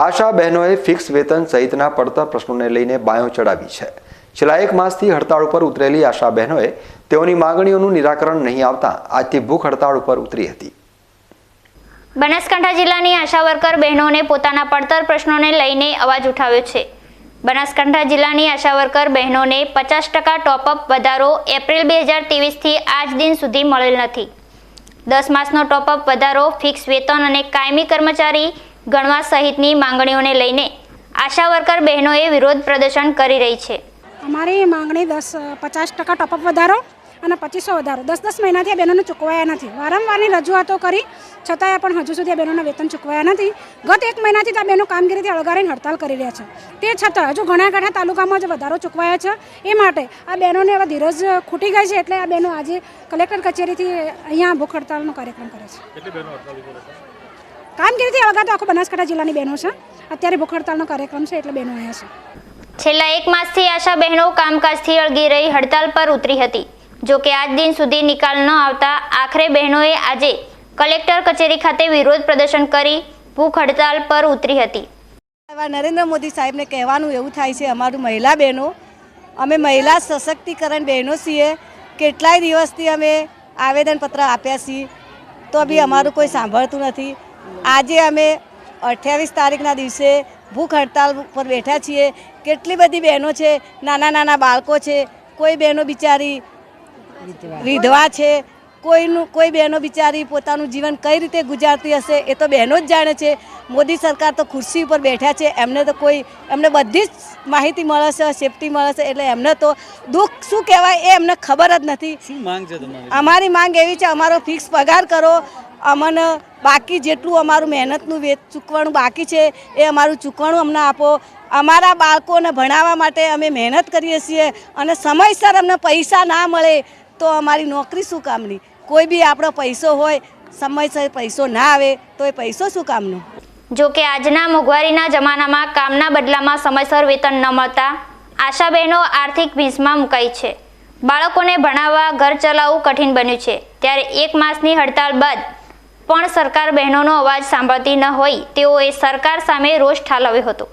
આશા બહેનોએ ફિક્સ વેતન સહિતના પડતર પ્રશ્નોને લઈને બાયો ચડાવી છે. છેલ્લા એક માસથી હડતાળ ઉપર ઉતરેલી આશા બહેનોએ તેઓની માંગણીઓનું નિરાકરણ નહીં આવતા આજથી ભૂખ હડતાળ ઉપર ઉતરી હતી. બનાસકાંઠા જિલ્લાની આશા વર્કર બહેનોને પોતાના પડતર પ્રશ્નોને લઈને અવાજ ઉઠાવ્યો છે. બનાસકાંઠા જિલ્લાની આશા વર્કર બહેનોને પચાસ ટકા ટોપઅપ વધારો એપ્રિલ બે હજાર ત્રેવીસથી આજ દિન સુધી મળેલ નથી. દસ માસનો ટોપઅપ વધારો, ફિક્સ વેતન અને કાયમી કર્મચારી ગણવા સહિતની માંગણીઓને લઈને આશા વર્કર બહેનોએ વિરોધ પ્રદર્શન કરી રહી છે. અમારી માંગણી દસ પચાસ ટકા ટોપઅપ વધારો અને પચીસો વધારો. દસ દસ મહિનાથી આ બહેનોને ચૂકવાયા નથી. વારંવારની રજૂઆતો કરી છતાંય પણ હજુ સુધી આ બહેનોના વેતન ચૂકવાયા નથી. ગત એક મહિનાથી તો આ બહેનો કામગીરીથી અળગારીને હડતાલ કરી રહ્યા છે. તે છતાં હજુ ઘણા ઘણા તાલુકામાં જ વધારો ચૂકવાયા છે. એ માટે આ બહેનોને હવે ધીરજ ખૂટી ગઈ છે એટલે આ બહેનો આજે કલેક્ટર કચેરીથી અહીંયા ભૂખ હડતાલનો કાર્યક્રમ કરે છે? કામગીરીથી અળગા તો આખો બનાસકાંઠા જિલ્લાની બહેનો છે. અત્યારે ભૂખ હડતાલનો કાર્યક્રમ છે એટલે બહેનો અહીંયા છે. છેલ્લા એક માસથી આશા બહેનો કામકાજથી અળગી રહી હડતાલ પર ઉતરી હતી. જો કે આજ દિન સુધી નિકાલ ન આવતા આખરે બહેનોએ આજે કલેક્ટર કચેરી ખાતે વિરોધ પ્રદર્શન કરી ભૂખ હડતાલ પર ઉતરી હતી. એવા નરેન્દ્ર મોદી સાહેબને કહેવાનું એવું થાય છે અમારું મહિલા બહેનો અમે મહિલા સશક્તિકરણ બહેનો છીએ. કેટલાય દિવસથી અમે આવેદનપત્ર આપ્યા છીએ તો બી અમારું કોઈ સાંભળતું નથી. આજે અમે અઠ્યાવીસ તારીખના દિવસે ભૂખ હડતાલ પર બેઠા છીએ. કેટલી બધી બહેનો છે નાના નાના બાળકો છે કોઈ બહેનો બિચારી વિધવા છે કોઈનું કોઈ બહેનો બિચારી પોતાનું જીવન કઈ રીતે ગુજારતી હશે એ તો બહેનો જ જાણે છે. મોદી સરકાર તો ખુરશી ઉપર બેઠા છે એમને તો કોઈ એમને બધી જ માહિતી મળશે સેફટી મળશે એટલે એમને તો દુઃખ શું કહેવાય એ એમને ખબર જ નથી. શું માંગ છે તમારી? અમારી માંગ એવી છે અમારો ફિક્સ પગાર કરો અમને બાકી જેટલું અમારું મહેનતનું વેત ચૂકવણું બાકી છે, એ અમારું ચૂકવણું અમને આપો. અમારા બાળકોને ભણાવવા માટે અમે મહેનત કરીએ છીએ અને સમયસર અમને પૈસા ના મળે તો અમારી નોકરી શું કામની? કોઈ બી આપણો પૈસો હોય, સમયસર પૈસો ના આવે તો એ પૈસો શું કામનો? જો કે આજના મોંઘવારીના જમાનામાં કામના બદલામાં સમયસર વેતન ન મળતા આશા બહેનો આર્થિક ભીંસમાં મુકાઈ છે. બાળકોને ભણાવવા, ઘર ચલાવવું કઠિન બન્યું છે. ત્યારે એક માસની હડતાળ બાદ પણ સરકાર બહેનોનો અવાજ સાંભળતી ન હોય તેઓએ સરકાર સામે રોષ ઠાલવ્યો હતો.